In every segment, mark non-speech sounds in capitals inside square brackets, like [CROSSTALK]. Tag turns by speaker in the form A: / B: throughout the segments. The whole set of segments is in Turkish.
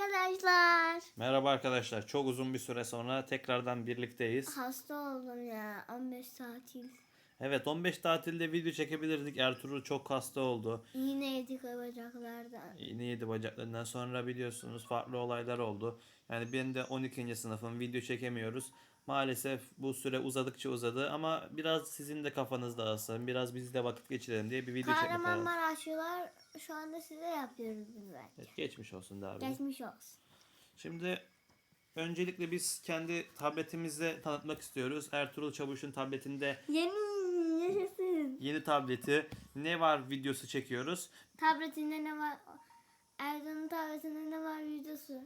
A: arkadaşlar.
B: Merhaba arkadaşlar. Çok uzun bir süre sonra tekrardan birlikteyiz.
A: Hasta oldum ya 15 tatil.
B: Evet 15 tatilde video çekebilirdik. Ertuğrul çok hasta oldu.
A: Yine yedik bacaklardan.
B: İğne yedi bacaklarından sonra biliyorsunuz farklı olaylar oldu. Yani ben de 12. sınıfım video çekemiyoruz. Maalesef bu süre uzadıkça uzadı ama biraz sizin de kafanız dağılsın. Biraz biz de vakit geçirelim diye bir video çekmek.
A: Kahramanmaraşlılar şu anda size yapıyoruz bunu ben.
B: Evet, geçmiş olsun abi.
A: Geçmiş olsun.
B: Şimdi öncelikle biz kendi tabletimizle tanıtmak istiyoruz. Ertuğrul Çavuş'un tabletinde
A: Yeni yaşasın.
B: yeni tableti ne var videosu çekiyoruz.
A: Tabletinde ne var? Erdoğan'ın tabletinde ne var videosu?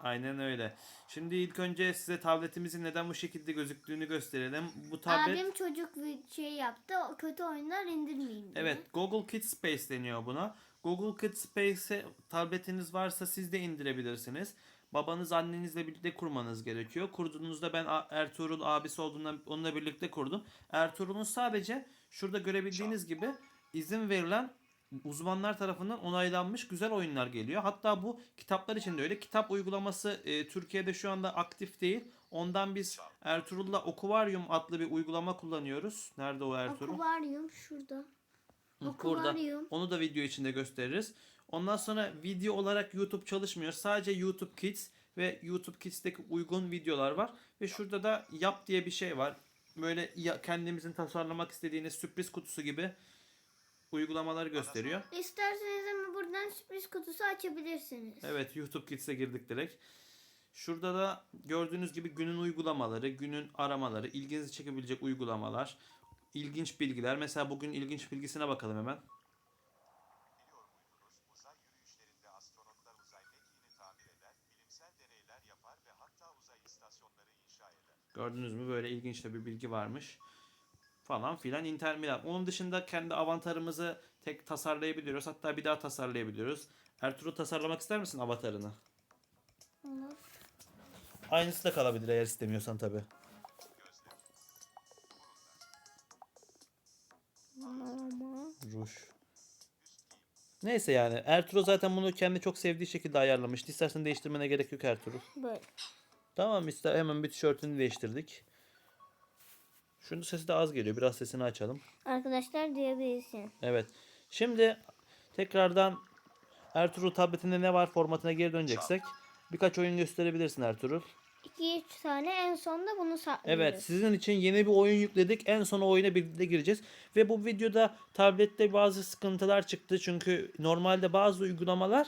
B: Aynen öyle. Şimdi ilk önce size tabletimizin neden bu şekilde gözüktüğünü gösterelim. Bu tablet
A: Abim çocuk bir şey yaptı. O kötü oyunlar indirmeyin diye.
B: Evet, Google Kids Space deniyor buna. Google Kids Space'e tabletiniz varsa siz de indirebilirsiniz. Babanız annenizle birlikte kurmanız gerekiyor. Kurduğunuzda ben A- Ertuğrul abisi olduğundan onunla birlikte kurdum. Ertuğrul'un sadece şurada görebildiğiniz gibi izin verilen uzmanlar tarafından onaylanmış güzel oyunlar geliyor. Hatta bu kitaplar için de öyle. Kitap uygulaması e, Türkiye'de şu anda aktif değil. Ondan biz Ertuğrul'la Okuvaryum adlı bir uygulama kullanıyoruz. Nerede o Ertuğrul?
A: Akvaryum şurada.
B: Hı, Burada. Onu da video içinde gösteririz. Ondan sonra video olarak YouTube çalışmıyor. Sadece YouTube Kids ve YouTube Kids'teki uygun videolar var. Ve şurada da yap diye bir şey var. Böyle kendimizin tasarlamak istediğiniz sürpriz kutusu gibi uygulamaları gösteriyor.
A: İsterseniz ama buradan sürpriz kutusu açabilirsiniz.
B: Evet YouTube Kids'e girdik direkt. Şurada da gördüğünüz gibi günün uygulamaları, günün aramaları, ilginizi çekebilecek uygulamalar, ilginç bilgiler. Mesela bugün ilginç bilgisine bakalım hemen.
C: Biliyor muydunuz uzay yürüyüşlerinde astronotlar uzay mekiğini tamir eder, bilimsel deneyler yapar ve hatta uzay istasyonları inşa eder.
B: Gördünüz mü böyle ilginç de bir bilgi varmış. Falan filan intermiral. Onun dışında kendi avatarımızı tek tasarlayabiliyoruz. Hatta bir daha tasarlayabiliyoruz. Ertuğrul tasarlamak ister misin avatarını?
A: Olur.
B: Aynısı da kalabilir eğer istemiyorsan tabi. Ruj. Neyse yani Ertuğrul zaten bunu kendi çok sevdiği şekilde ayarlamıştı. İstersen değiştirmene gerek yok Ertuğrul.
A: böyle.
B: Tamam ister hemen bir tişörtünü değiştirdik. Şunun sesi de az geliyor. Biraz sesini açalım.
A: Arkadaşlar diyebilirsin.
B: Evet. Şimdi tekrardan Ertuğrul tabletinde ne var formatına geri döneceksek birkaç oyun gösterebilirsin Ertuğrul.
A: 2-3 tane en sonunda bunu saklıyoruz.
B: Evet sizin için yeni bir oyun yükledik. En son oyuna birlikte gireceğiz. Ve bu videoda tablette bazı sıkıntılar çıktı. Çünkü normalde bazı uygulamalar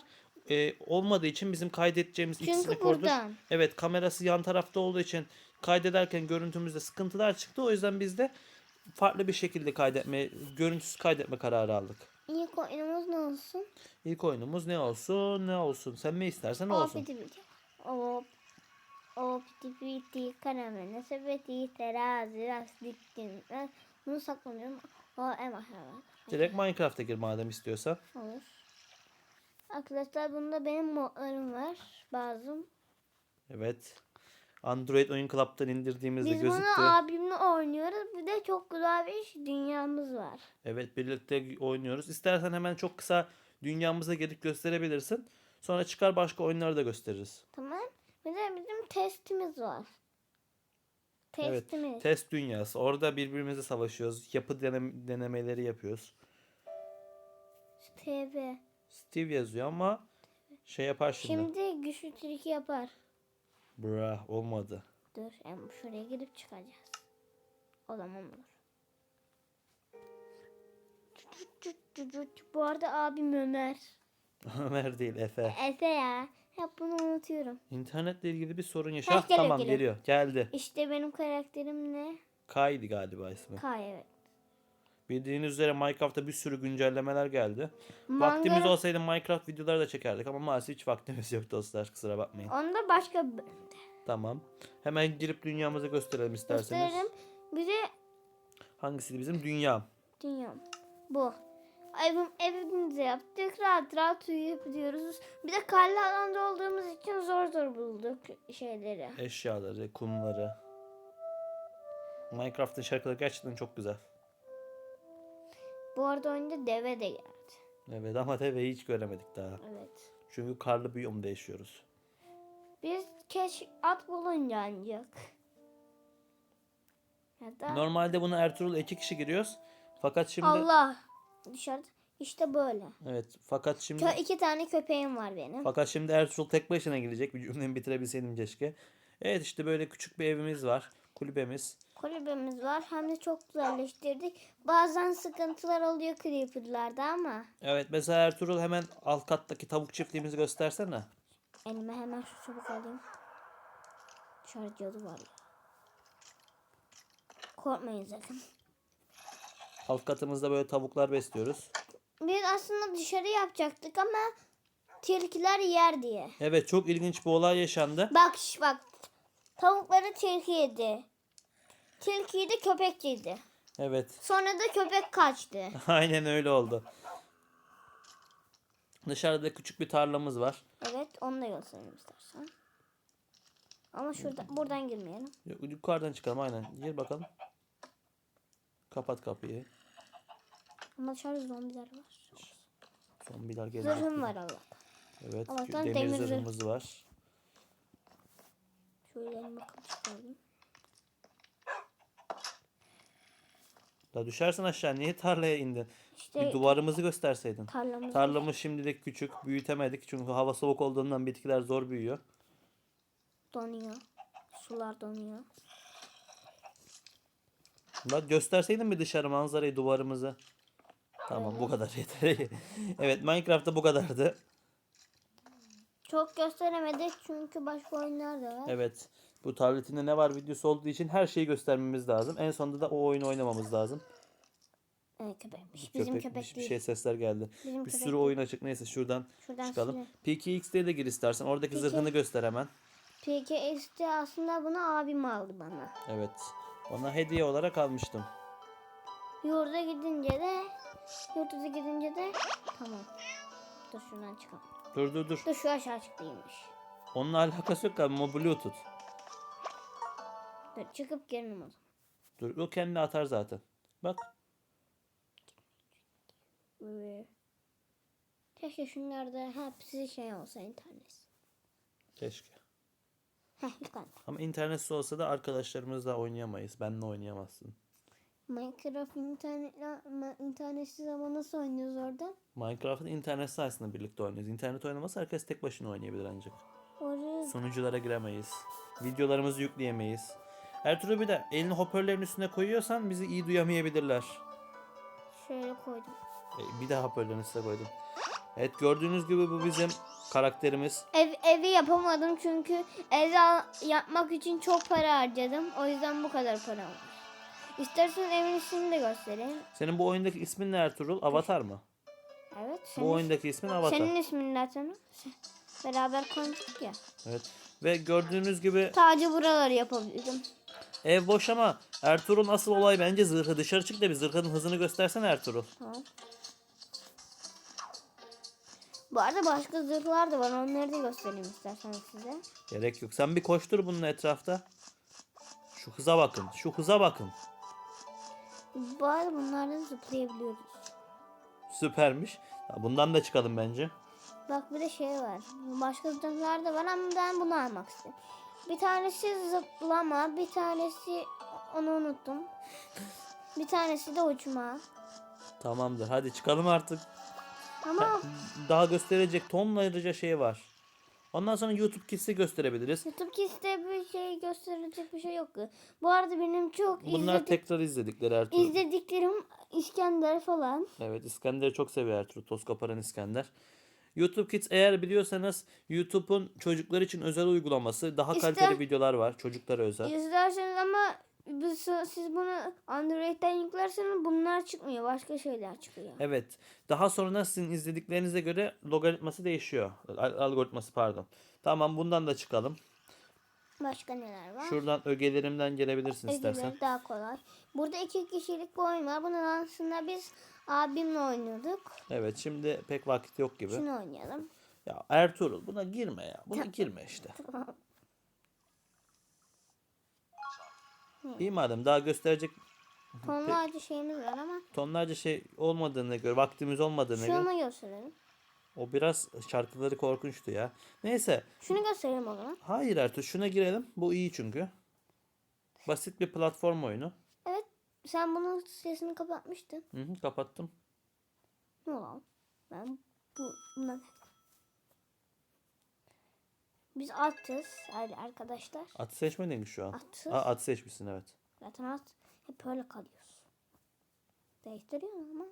B: e, olmadığı için bizim kaydedeceğimiz
A: Çünkü
B: rekordur.
A: buradan.
B: Evet kamerası yan tarafta olduğu için kaydederken görüntümüzde sıkıntılar çıktı. O yüzden biz de farklı bir şekilde kaydetme, görüntüsü kaydetme kararı aldık.
A: İlk oyunumuz ne olsun?
B: İlk oyunumuz ne olsun ne olsun. Sen ne istersen o olsun.
A: piti piti. O o piti piti karamele sepeti terazi din. Ben bunu saklamıyorum. O en aşağıda.
B: Direkt Minecraft'a gir madem istiyorsan.
A: Olur. Arkadaşlar bunda benim modlarım var. Bazı.
B: Evet. Android Oyun Club'tan indirdiğimizde
A: Biz
B: gözüktü.
A: bunu abimle oynuyoruz. Bir de çok güzel bir dünyamız var.
B: Evet birlikte oynuyoruz. İstersen hemen çok kısa dünyamıza gelip gösterebilirsin. Sonra çıkar başka oyunları da gösteririz.
A: Tamam. Bir de bizim testimiz var. Testimiz.
B: Evet. Test dünyası. Orada birbirimizle savaşıyoruz. Yapı denem- denemeleri yapıyoruz.
A: TV.
B: Steve yazıyor ama şey yapar şimdi.
A: Şimdi güçlü triki yapar.
B: Bra olmadı.
A: Dur hem şuraya girip çıkacağız. O zaman olur. Bu arada abim Ömer. [LAUGHS]
B: Ömer değil Efe.
A: Efe ya. Hep bunu unutuyorum.
B: İnternetle ilgili bir sorun yaşa.
A: geliyor,
B: tamam
A: geliyor.
B: geliyor. Geldi.
A: İşte benim karakterim ne?
B: Kaydı galiba ismi.
A: Kay evet.
B: Bildiğiniz üzere Minecraft'ta bir sürü güncellemeler geldi.
A: Manga-
B: Vaktimiz olsaydı Minecraft videoları da çekerdik ama maalesef hiç vaktimiz yok dostlar kusura bakmayın.
A: Onda başka bir bölümde.
B: Tamam. Hemen girip dünyamızı gösterelim isterseniz.
A: Gösteririm. Bize
B: Hangisiydi bizim? Dünya.
A: dünyam. Bu. Evim, evimizi yaptık. Rahat rahat uyuyabiliyoruz. Bir de karlı alanda olduğumuz için zor zor bulduk şeyleri.
B: Eşyaları, kumları. Minecraft'ın şarkıları gerçekten çok güzel.
A: Bu arada oyunda deve de geldi.
B: Evet ama deveyi hiç göremedik daha.
A: Evet.
B: Çünkü karlı biyomda yaşıyoruz.
A: Biz keş at bulunca ancak. Ya da
B: Normalde bunu Ertuğrul iki kişi giriyoruz. Fakat şimdi
A: Allah dışarıda işte böyle.
B: evet fakat şimdi
A: Kö iki tane köpeğim var benim.
B: fakat şimdi Ertuğrul tek başına gidecek. Bir cümlemi bitirebilseydim keşke. Evet işte böyle küçük bir evimiz var. Kulübemiz.
A: Kulübemiz var. Hem de çok güzelleştirdik. Bazen sıkıntılar oluyor creeper'larda ama
B: Evet mesela Ertuğrul hemen alt kattaki tavuk çiftliğimizi göstersene.
A: elime hemen şu çubuk alayım. Dışarı cadı var ya. Korkmayın sakın.
B: Alt katımızda böyle tavuklar besliyoruz.
A: Biz aslında dışarı yapacaktık ama tilkiler yer diye.
B: Evet çok ilginç bir olay yaşandı.
A: Bak şş, bak. Tavukları tilki yedi. Tilkiyi de köpek yedi.
B: Evet
A: Sonra da köpek kaçtı. [LAUGHS]
B: aynen öyle oldu. Dışarıda küçük bir tarlamız var.
A: Evet onu da göstereyim istersen. Ama şurada buradan girmeyelim.
B: Yok, Yukarıdan çıkalım aynen. Gir bakalım. Kapat kapıyı.
A: Ama dışarıda zombiler var.
B: Zombiler gelecek.
A: Zırhım var Allah.
B: Evet
A: Allah'tan
B: demir,
A: demir zırh.
B: zırhımız var.
A: Şöyle elime kılıç
B: Da düşersin aşağı. Niye tarlaya indin?
A: İşte
B: Bir duvarımızı gösterseydin.
A: tarlamız
B: Tarlamız şimdilik küçük. Büyütemedik. Çünkü hava soğuk olduğundan bitkiler zor büyüyor.
A: donuyor. Sular donuyor.
B: La gösterseydin bir dışarı manzarayı, duvarımızı. Tamam bu kadar yeter. [LAUGHS] evet Minecraft'ta bu kadardı.
A: Çok gösteremedik çünkü başka oyunlar da var.
B: Evet. Bu tabletinde ne var videosu olduğu için her şeyi göstermemiz lazım. En sonunda da o oyunu oynamamız lazım.
A: Köpekmiş. Bizim köpek,
B: Köpekmiş, bir
A: değil.
B: şey sesler geldi.
A: Bizim
B: bir
A: köpek
B: sürü
A: değil.
B: oyun açık. Neyse şuradan
A: Şuradan
B: çıkalım. PKX'de de gir istersen. Oradaki
A: Peki.
B: zırhını göster hemen.
A: PKX'de aslında bunu abim aldı bana.
B: Evet. Ona hediye olarak almıştım.
A: Yurda gidince de yurda gidince de tamam. Dur şuradan çıkalım.
B: Dur dur dur.
A: Dur şu aşağı çıktıymış.
B: Onunla alakası yok abi. O Bluetooth.
A: Dur çıkıp gelelim o zaman.
B: Dur. O kendi atar zaten. Bak.
A: Keşke şunlarda hepsi şey olsa internet.
B: Keşke.
A: Heh yukarıda.
B: Ama internetsiz olsa da arkadaşlarımızla oynayamayız. Benle oynayamazsın.
A: Minecraft internetle, internetsiz ama nasıl oynuyoruz orada?
B: Minecraft'ın internet sayesinde birlikte oynuyoruz. İnternet oynaması herkes tek başına oynayabilir ancak.
A: Orada
B: Sunuculara giremeyiz. Videolarımızı yükleyemeyiz. Ertuğrul bir de elini hoparlörün üstüne koyuyorsan bizi iyi duyamayabilirler.
A: şöyle koydum.
B: E, bir daha hoparlörün üstüne koydum. Evet gördüğünüz gibi bu bizim karakterimiz.
A: Ev, evi yapamadım çünkü al- yapmak için çok para harcadım. O yüzden bu kadar para var. İstersen evin ismini de göstereyim.
B: Senin bu oyundaki ismin ne Ertuğrul? Avatar mı?
A: Evet. Senin,
B: Bu oyundaki ismin Avatar.
A: senin ismin ne? Sen- Beraber konuştuk ya.
B: Evet. Ve gördüğünüz gibi
A: Sadece buraları yapabildim.
B: Ev boş ama Ertuğrul'un asıl olay bence zırhı. Dışarı çık da bir zırhın hızını göstersene Ertuğrul.
A: Tamam. Bu arada başka zırhlar da var. Onları da göstereyim isterseniz size.
B: Gerek yok. Sen bir koştur bunun etrafta. Şu hıza bakın. Şu hıza bakın.
A: Bu arada bunlardan zıplayabiliyoruz.
B: Süpermiş. Ya bundan da çıkalım bence.
A: Bak bir de şey var. Başka zırhlar da var ama ben bunu almak istedim. Bir tanesi zıplama, bir tanesi onu unuttum. Bir tanesi de uçma.
B: Tamamdır. Hadi çıkalım artık.
A: Ama
B: Daha gösterecek tonlarca şey var. Ondan sonra YouTube Kids'i gösterebiliriz.
A: YouTube Kids'te bir şey gösterecek bir şey yok. Bu arada benim çok
B: Bunlar
A: izledik,
B: tekrar izledikleri Ertuğrul.
A: izlediklerim İskender falan.
B: Evet İskender'i çok seviyor Ertuğrul. Toz İskender. YouTube Kids eğer biliyorsanız YouTube'un çocuklar için özel uygulaması. Daha
A: İşte-
B: kaliteli videolar var. Çocuklara özel.
A: İzlerseniz ama biz, siz bunu Android'den yüklerseniz bunlar çıkmıyor. Başka şeyler çıkıyor.
B: Evet. Daha sonra sizin izlediklerinize göre logaritması değişiyor. Al- Algoritması pardon. Tamam bundan da çıkalım.
A: Başka neler var?
B: Şuradan ögelerimden gelebilirsin istersen.
A: Ödülleri daha kolay. Burada iki kişilik bir oyun var. Bunu aslında biz abimle oynuyorduk.
B: Evet şimdi pek vakit yok gibi.
A: Şunu oynayalım.
B: Ya Ertuğrul buna girme ya. Buna girme işte. İyi madem daha gösterecek
A: Tonlarca şeyimiz var ama
B: tonlarca şey olmadığını göre, vaktimiz olmadığını göre
A: şunu gösterelim.
B: O biraz şarkıları korkunçtu ya. Neyse.
A: Şunu göstereyim o zaman.
B: Hayır Ertuğ şuna girelim. Bu iyi çünkü. Basit bir platform oyunu.
A: Evet. Sen bunun sesini kapatmıştın.
B: Hı hı, kapattım.
A: Ne olan? Ben bu bundan biz atız yani arkadaşlar.
B: At seçmedin mi şu an?
A: Atız.
B: Aa, at seçmişsin evet.
A: Zaten at hep öyle kalıyoruz. Değiştiriyor ama.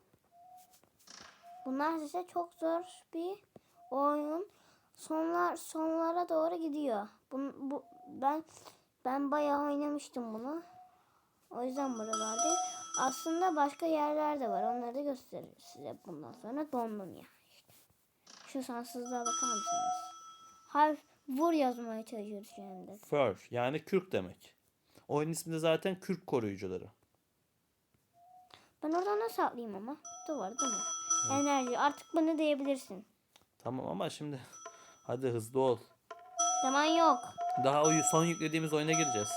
A: Bunlar size çok zor bir oyun. Sonlar sonlara doğru gidiyor. Bu, bu ben ben bayağı oynamıştım bunu. O yüzden buralarda. Aslında başka yerler de var. Onları da gösteririz size bundan sonra. Dondum ya. işte. Şu sansızlığa bakar mısınız? Harf vur yazmaya çalışıyoruz şu anda.
B: Fur yani kürk demek. Oyun ismi de zaten kürk koruyucuları.
A: Ben oradan nasıl atlayayım ama? Duvar değil mi? Enerji. Artık bana diyebilirsin.
B: Tamam ama şimdi hadi hızlı ol.
A: Zaman yok.
B: Daha o son yüklediğimiz oyuna gireceğiz.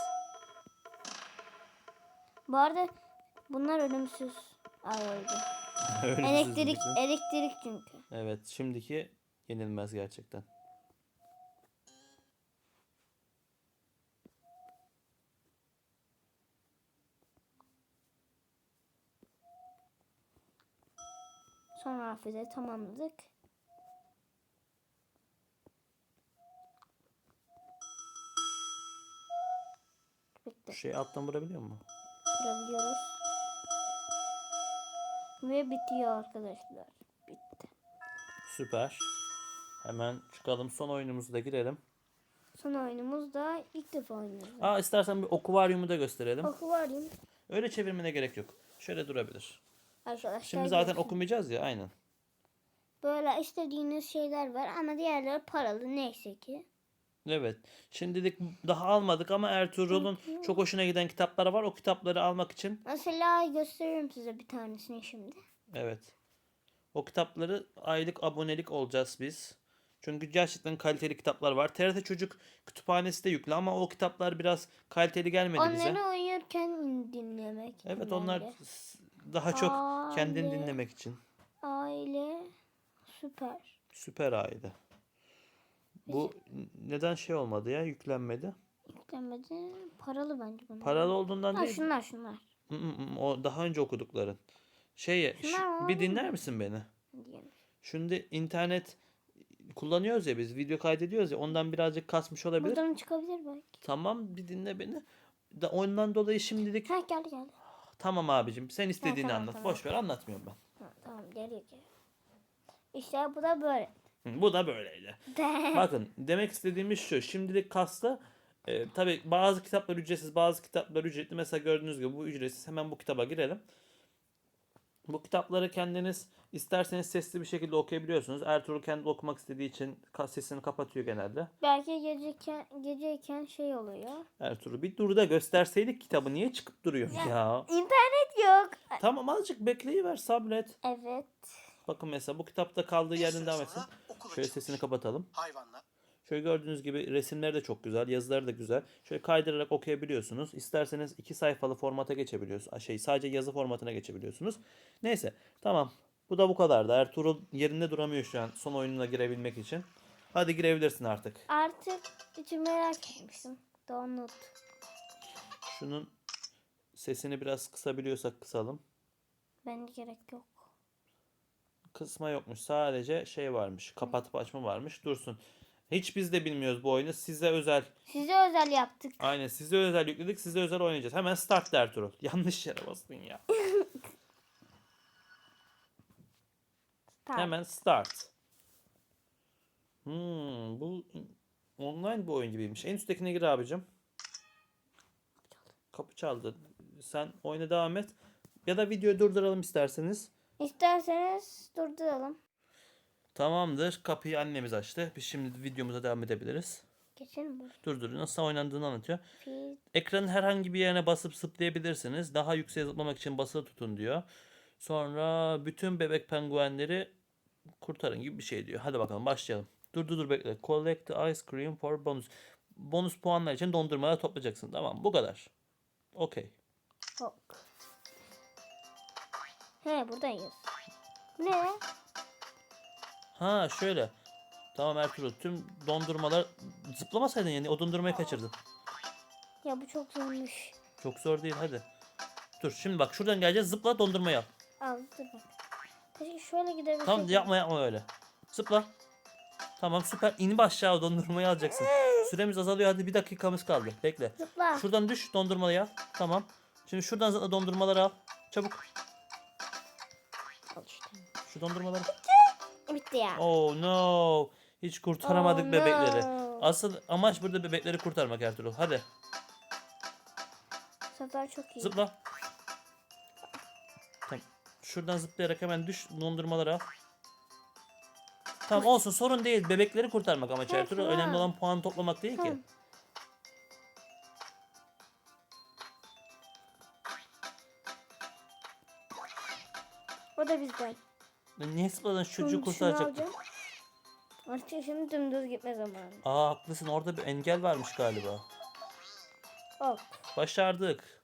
A: Bu arada bunlar ölümsüz. Ay öldü. [LAUGHS]
B: Ölümsüz
A: Elektrik,
B: bizim.
A: elektrik çünkü.
B: Evet şimdiki yenilmez gerçekten.
A: De tamamladık. Bitti.
B: Şey alttan vurabiliyor mu?
A: Kurabiliyoruz. Ve bitiyor arkadaşlar. Bitti.
B: Süper. Hemen çıkalım son oyunumuzu da girelim.
A: Son oyunumuz da ilk defa oynuyoruz.
B: Aa istersen bir okuvaryumu da gösterelim.
A: Akvaryum.
B: Öyle çevirmene gerek yok. Şöyle durabilir.
A: Arkadaşlar
B: Şimdi zaten
A: görüyorsunuz.
B: okumayacağız ya aynen.
A: Böyle istediğiniz şeyler var ama diğerleri paralı neyse ki.
B: Evet. Şimdilik daha almadık ama Ertuğrul'un çok hoşuna giden kitapları var. O kitapları almak için
A: Mesela gösteririm size bir tanesini şimdi.
B: evet. O kitapları aylık abonelik olacağız biz. Çünkü gerçekten kaliteli kitaplar var. TRT Çocuk kütüphanesi de yüklü ama o kitaplar biraz kaliteli gelmedi bize.
A: Onları uyurken dinlemek.
B: Evet onlar daha çok kendini
A: Aile.
B: dinlemek için.
A: Aile süper.
B: Süper aile. Bu neden şey olmadı ya yüklenmedi?
A: Yüklemedi. Paralı bence bunlar.
B: Paralı olduğundan
A: Ha,
B: değil.
A: şunlar şunlar.
B: O daha önce okudukların. Şey
A: Şunlar
B: bir dinler misin beni?
A: Diyelim.
B: Şimdi internet kullanıyoruz ya biz video kaydediyoruz ya ondan birazcık kasmış olabilir.
A: Buradan çıkabilir belki.
B: Tamam bir dinle beni. Da ondan dolayı şimdilik
A: Ha geldi geldi.
B: tamam abicim sen istediğini
A: tamam,
B: anlat.
A: tamam.
B: Boş ver anlatmıyorum ben.
A: Ha, tamam geliyor geliyor. İşte bu da böyle.
B: Hı, bu da böyleydi. [LAUGHS] Bakın demek istediğimiz şu. Şimdilik kasta e, tabi bazı kitaplar ücretsiz bazı kitaplar ücretli. Mesela gördüğünüz gibi bu ücretsiz. Hemen bu kitaba girelim. Bu kitapları kendiniz isterseniz sesli bir şekilde okuyabiliyorsunuz. Ertuğrul kendi okumak istediği için ka- sesini kapatıyor genelde.
A: belki geceyken, geceyken şey oluyor.
B: Ertuğrul bir dur da gösterseydik kitabı niye çıkıp duruyor ya?
A: İnternet yok.
B: Tamam azıcık bekleyiver sabret.
A: Evet.
B: Bakın mesela bu kitapta kaldığı yerden devam etsin. Şöyle
D: çıkmış.
B: sesini kapatalım.
D: Hayvanlar
B: Şöyle gördüğünüz gibi resimleri de çok güzel, yazıları da güzel. Şöyle kaydırarak okuyabiliyorsunuz. İsterseniz iki sayfalı formata geçebiliyorsunuz. Şey sadece yazı formatına geçebiliyorsunuz. Neyse tamam. Bu da bu kadardı. Ertuğrul yerinde duramıyor şu an son oyununa girebilmek için. Hadi girebilirsin artık.
A: Artık için merak etmiştim. Download.
B: Şunun sesini biraz kısabiliyorsak kısalım.
A: Bence gerek yok.
B: Kısma yokmuş. Sadece şey varmış. Kapatıp açma varmış. Dursun. Hiç biz de bilmiyoruz bu oyunu. Size özel.
A: Size özel yaptık.
B: Aynen size özel yükledik. Size özel oynayacağız. Hemen start de Ertuğrul. [LAUGHS] Yanlış yere bastın ya.
A: Tamam.
B: Hemen start. Hmm, bu online bir oyun gibiymiş. En üsttekine gir abicim. Kapı çaldı. Sen oyuna devam et. Ya da videoyu durduralım isterseniz.
A: İsterseniz durduralım.
B: Tamamdır. Kapıyı annemiz açtı. Biz şimdi videomuza devam edebiliriz.
A: Geçelim buraya.
B: Durdurun. Nasıl oynandığını anlatıyor.
A: Feed.
B: Ekranın herhangi bir yerine basıp zıplayabilirsiniz. Daha yükseğe zıplamak için basılı tutun diyor. Sonra bütün bebek penguenleri kurtarın gibi bir şey diyor. Hadi bakalım başlayalım. Dur dur dur bekle. Collect the ice cream for bonus. Bonus puanlar için dondurmalar toplayacaksın. Tamam bu kadar. Okey.
A: Hop. He buradayız. Ne?
B: Ha şöyle. Tamam Ertuğrul tüm dondurmalar zıplamasaydın yani o dondurmayı kaçırdın.
A: Ya bu çok zormuş.
B: Çok zor değil hadi. Dur şimdi bak şuradan geleceğiz zıpla dondurmayı al.
A: Al dur bak. Keşke şöyle gidebilsek.
B: Tamam yapma yapma öyle. Zıpla. Tamam süper. İnip aşağı dondurmayı alacaksın. [LAUGHS] Süremiz azalıyor hadi bir dakikamız kaldı. Bekle.
A: Zıpla.
B: Şuradan düş dondurmayı al. Tamam. Şimdi şuradan zıpla dondurmaları al. Çabuk. Şu dondurmaları.
A: Bitti ya.
B: Oh no. Hiç kurtaramadık
A: Oh,
B: bebekleri.
A: no.
B: Asıl amaç burada bebekleri kurtarmak Ertuğrul. Hadi
A: sefer çok iyi.
B: zıpla. Tamam. Şuradan zıplayarak hemen düş dondurmaları al. Tamam olsun sorun değil. Bebekleri kurtarmak amaç Ertuğrul. Önemli olan puan toplamak değil ki.
A: O da bizden.
B: Niye zıpladın? Şu çocuğu
A: alacağım. Artık şimdi dümdüz gitme zamanı.
B: Aa haklısın orada bir engel varmış galiba.
A: Hop.
B: Başardık.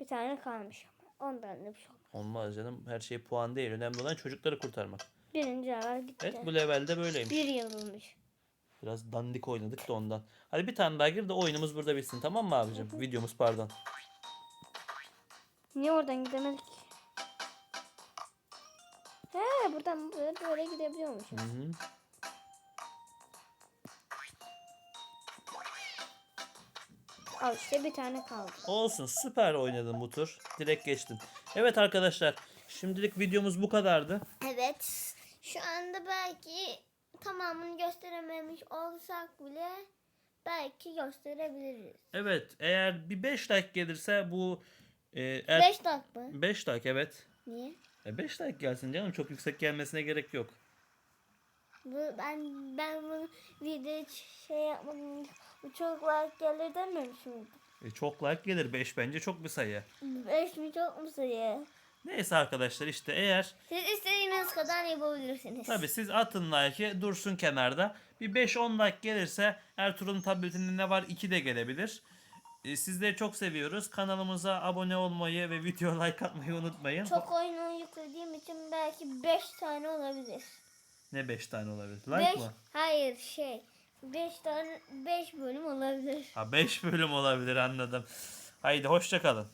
A: Bir tane kalmış ama. Ondan da bir şey olmaz.
B: Olmaz canım her şey puan değil. Önemli olan çocukları kurtarmak.
A: Birinci level gitti.
B: Evet bu levelde böyleymiş.
A: Bir yıldızmış.
B: Biraz dandik oynadık da ondan. Hadi bir tane daha gir de oyunumuz burada bitsin tamam mı abicim? Videomuz pardon.
A: Niye oradan gidemedik? Buradan böyle, böyle gidebiliyormuşuz.
B: Hı hı.
A: Al işte bir tane kaldı.
B: Olsun süper oynadın bu tur. Direkt geçtin. Evet arkadaşlar şimdilik videomuz bu kadardı.
A: Evet. Şu anda belki tamamını gösterememiş olsak bile belki gösterebiliriz.
B: Evet eğer bir 5 like gelirse bu e,
A: 5
B: er,
A: dakika mı?
B: 5 like evet.
A: Niye?
B: E 5 like gelsin canım çok yüksek gelmesine gerek yok.
A: Bu, ben ben bu video şey yapmadım. Bu çok like gelir dememişim.
B: E, çok like gelir 5 bence çok bir sayı.
A: 5 mi çok mu sayı?
B: Neyse arkadaşlar işte eğer
A: Siz istediğiniz kadar yapabilirsiniz.
B: tabi siz atın like'ı dursun kenarda. Bir 5-10 like gelirse Ertuğrul'un tabletinde ne var 2 de gelebilir. E, sizleri çok seviyoruz. Kanalımıza abone olmayı ve video like atmayı unutmayın.
A: Çok oyunu yüklediğim için belki 5 tane olabilir.
B: Ne 5 tane olabilir? Like
A: Beş,
B: mı?
A: hayır şey 5 tane 5 bölüm olabilir.
B: Ha 5 bölüm olabilir anladım. Haydi hoşça kalın.